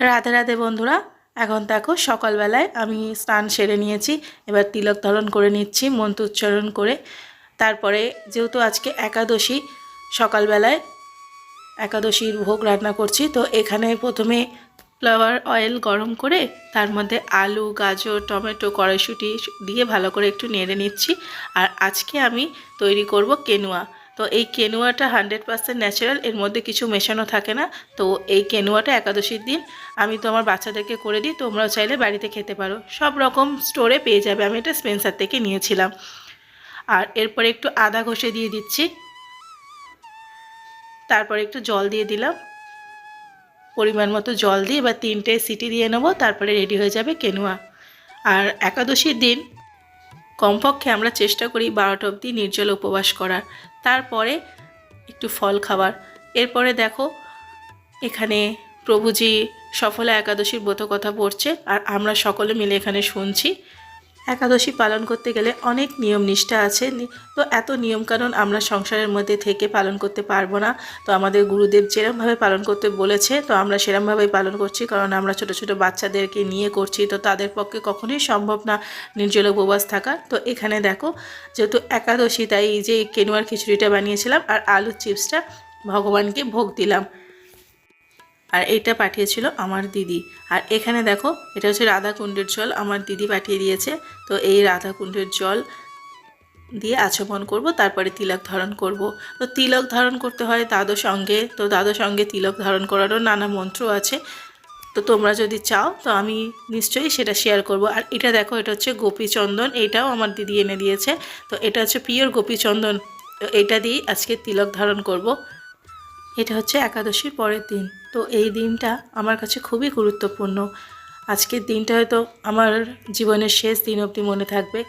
রাধে রাধে বন্ধুরা, এখন দেখো সকালবেলায় আমি স্নান সেরে নিয়েছি, এবার তিলক ধারণ করে নিচ্ছি, মন্ত্র উচ্চারণ করে। তারপরে যেহেতু আজকে একাদশী, সকালবেলায় একাদশীর ভোগ রান্না করছি, তো এখানে প্রথমে ফ্লাওয়ার অয়েল গরম করে তার মধ্যে আলু, গাজর, টমেটো, কড়াইশুঁটি দিয়ে ভালো করে একটু নেড়ে নিচ্ছি। আর আজকে আমি তৈরি করব কেনুয়া। তো এই কেনুয়াটা হান্ড্রেড পার্সেন্ট ন্যাচারাল এর মধ্যে কিছু মেশানো থাকে না। তো এই কেনুয়াটা একাদশীর দিন আমি তো আমার বাচ্চাদেরকে করে দিই, তোমরাও চাইলে বাড়িতে খেতে পারো। সব রকম স্টোরে পেয়ে যাবে, আমি এটা স্পেন্সার থেকে নিয়েছিলাম। আর এরপরে একটু আদা ঘষে দিয়ে দিচ্ছি। তারপরে একটু জল দিয়ে দিলাম। পরিমাণ মতো জল দিয়ে এবার তিনটে সিটি দিয়ে নেব, তারপরে রেডি হয়ে যাবে কেনুয়া আর একাদশীর দিন কমপক্ষে আমরা চেষ্টা করি বারোটা অবধি নির্জল উপবাস করার। তারপরে একটু ফল খাবার। এরপরে দেখো, এখানে প্রভুজি সফলা একাদশীর ব্রত কথা পড়ছে আর আমরা সকলে মিলে এখানে শুনছি। একাদশী পালন করতে গেলে অনেক নিয়ম নিষ্ঠা আছে। তো এত নিয়মকানুন আমরা সংসারের মধ্যে থেকে পালন করতে পারব না। তো আমাদের গুরুদেব যেরমভাবে পালন করতে বলেছে, তো আমরা সেরমভাবেই পালন করছি। কারণ আমরা ছোট ছোট বাচ্চাদেরকে নিয়ে করছি, তো তাদের পক্ষে কখনোই সম্ভব না নির্জল উপবাস থাকা। তো এখানে দেখো, যেহেতু একাদশী, তাই যে কেনুয়ার খিচুড়িটা বানিয়েছিলাম আর আলুর চিপসটা ভগবানকে ভোগ দিলাম। আর এটা পাঠিয়েছিল আমার দিদি। আর এখানে দেখো, এটা হচ্ছে রাধাকুণ্ডের জল, আমার দিদি পাঠিয়ে দিয়েছে। তো এই রাধাকুণ্ডের জল দিয়ে আচমন করব, তারপরে তিলক ধারণ করব। তো তিলক ধারণ করতে হয় দ্বাদশ সঙ্গে তো দ্বাদশ সঙ্গে তিলক ধারণ করারও নানা মন্ত্র আছে। তো তোমরা যদি চাও, তো আমি নিশ্চয়ই সেটা শেয়ার করব। আর এটা দেখো, এটা হচ্ছে গোপীচন্দন, এটাও আমার দিদি এনে দিয়েছে। তো এটা হচ্ছে পিওর গোপীচন্দন। এটা দিয়েই আজকে তিলক ধারণ করব। এটা হচ্ছে একাদশীর পরের দিন। তো এই দিনটা আমার কাছে খুবই গুরুত্বপূর্ণ। আজকের দিনটা হয়তো আমার জীবনের শেষ দিন অবধি মনে থাকবে।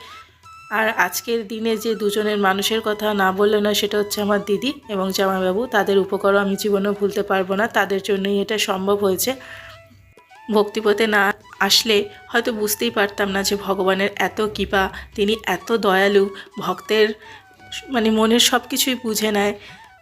আর আজকের দিনে যে দুজনের মানুষের কথা না বললে নয়, সেটা হচ্ছে আমার দিদি এবং জামাইবাবু। তাদের উপকারও আমি জীবনেও ভুলতে পারব না। তাদের জন্যই এটা সম্ভব হয়েছে। ভক্তিপথে না আসলে হয়তো বুঝতেই পারতাম না যে ভগবানের এত কৃপা, তিনি এত দয়ালু, ভক্তের মানে মনের সব কিছুই বুঝে নেয়।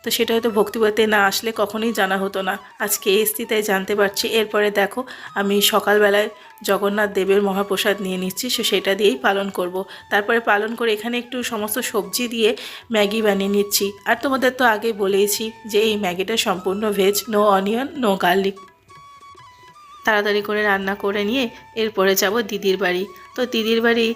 তো সেটা হয়তো ভক্তিপথে না আসলে কখনোই জানা হতো না। আজকে এসছি তাই জানতে পারছি। এরপরে দেখো, আমি সকালবেলায় জগন্নাথ দেবের মহাপ্রসাদ নিয়ে নিচ্ছি, সে সেটা দিয়েই পালন করব। তারপরে পালন করে এখানে একটু সমস্ত সবজি দিয়ে ম্যাগি বানিয়ে নিচ্ছি। আর তোমাদের তো আগে বলেইছি যে এই ম্যাগিটা সম্পূর্ণ veg, no onion, no garlic. তাড়াতাড়ি করে রান্না করে নিয়ে এরপরে যাব দিদির বাড়ি। তো দিদির বাড়ি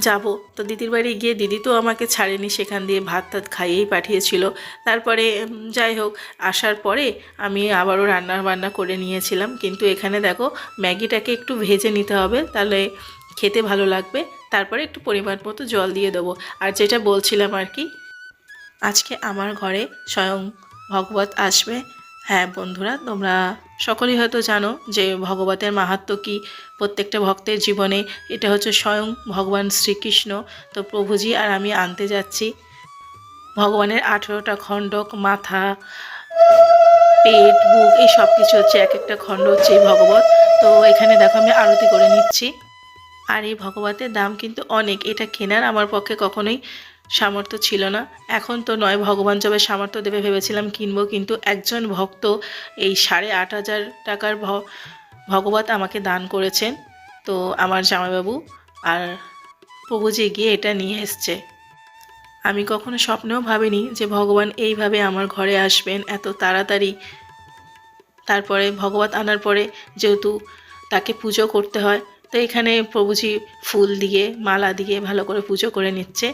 যাব। তো দিদির বাড়ি গিয়ে দিদি তো আমাকে ছাড়েনি, সেখান দিয়ে ভাত টাত খাইয়েই পাঠিয়েছিল। তারপরে যাই হোক, আসার পরে আমি আবারও রান্না বান্না করে নিয়েছিলাম। কিন্তু এখানে দেখো, ম্যাগিটাকে একটু ভেজে নিতে হবে, তাহলে খেতে ভালো লাগবে। তারপরে একটু পরিমাণ মতো জল দিয়ে দেবো। আর যেটা বলছিলাম আর কি, আজকে আমার ঘরে স্বয়ং ভগবত আসবে। হ্যাঁ বন্ধুরা, তোমরা সকলেই হয়তো জানো যে ভগবতের মাহাত্ম্য কী। প্রত্যেকটা ভক্তের জীবনে এটা হচ্ছে স্বয়ং ভগবান শ্রীকৃষ্ণ। তো প্রভুজি, আর আমি আনতে যাচ্ছি। ভগবানের আঠেরোটা খণ্ডক, মাথা, পেট, বুক, এই সব কিছু হচ্ছে এক একটা খণ্ড হচ্ছে এই ভগবত। তো এখানে দেখো আমি আরতি করে নিচ্ছি। আর এই ভগবতের দাম কিন্তু অনেক। এটা কেনার আমার পক্ষে কখনোই সামর্থ্য ছিল না। এখন তো নয়, ভগবান যবে সামর্থ্য দেবে ভেবেছিলাম কিনবো, কিন্তু একজন ভক্ত এই সাড়ে আট হাজার টাকার ভগবত আমাকে দান করেছেন। তো আমার জামাইবাবু আর প্রভুজি গিয়ে এটা নিয়ে এসছে। আমি কখনো স্বপ্নেও ভাবিনি যে ভগবান এইভাবে আমার ঘরে আসবেন এত তাড়াতাড়ি। তারপরে ভগবত আনার পরে যেহেতু তাকে পুজো করতে হয়, তো এখানে প্রভুজি ফুল দিয়ে, মালা দিয়ে ভালো করে পুজো করে নিচ্ছে।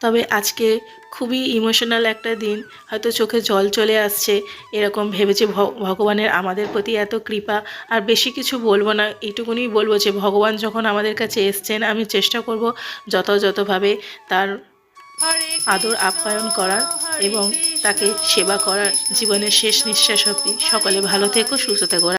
তবে আজকে খুবই ইমোশনাল একটা দিন। হয়তো চোখে জল চলে আসছে, এরকম ভেবেছে ভগবানের আমাদের প্রতি এত কৃপা। আর বেশি কিছু বলব না এইটুকুনি বলব যে, ভগবান যখন আমাদের কাছে এসছেন, আমি চেষ্টা করব যথাযথভাবে তার আদর আপ্যায়ন করার এবং তাকে সেবা করার। জীবনের শেষ নিঃশ্বাস অবধি সকলে ভালো থেকো, সুস্থ থেকো।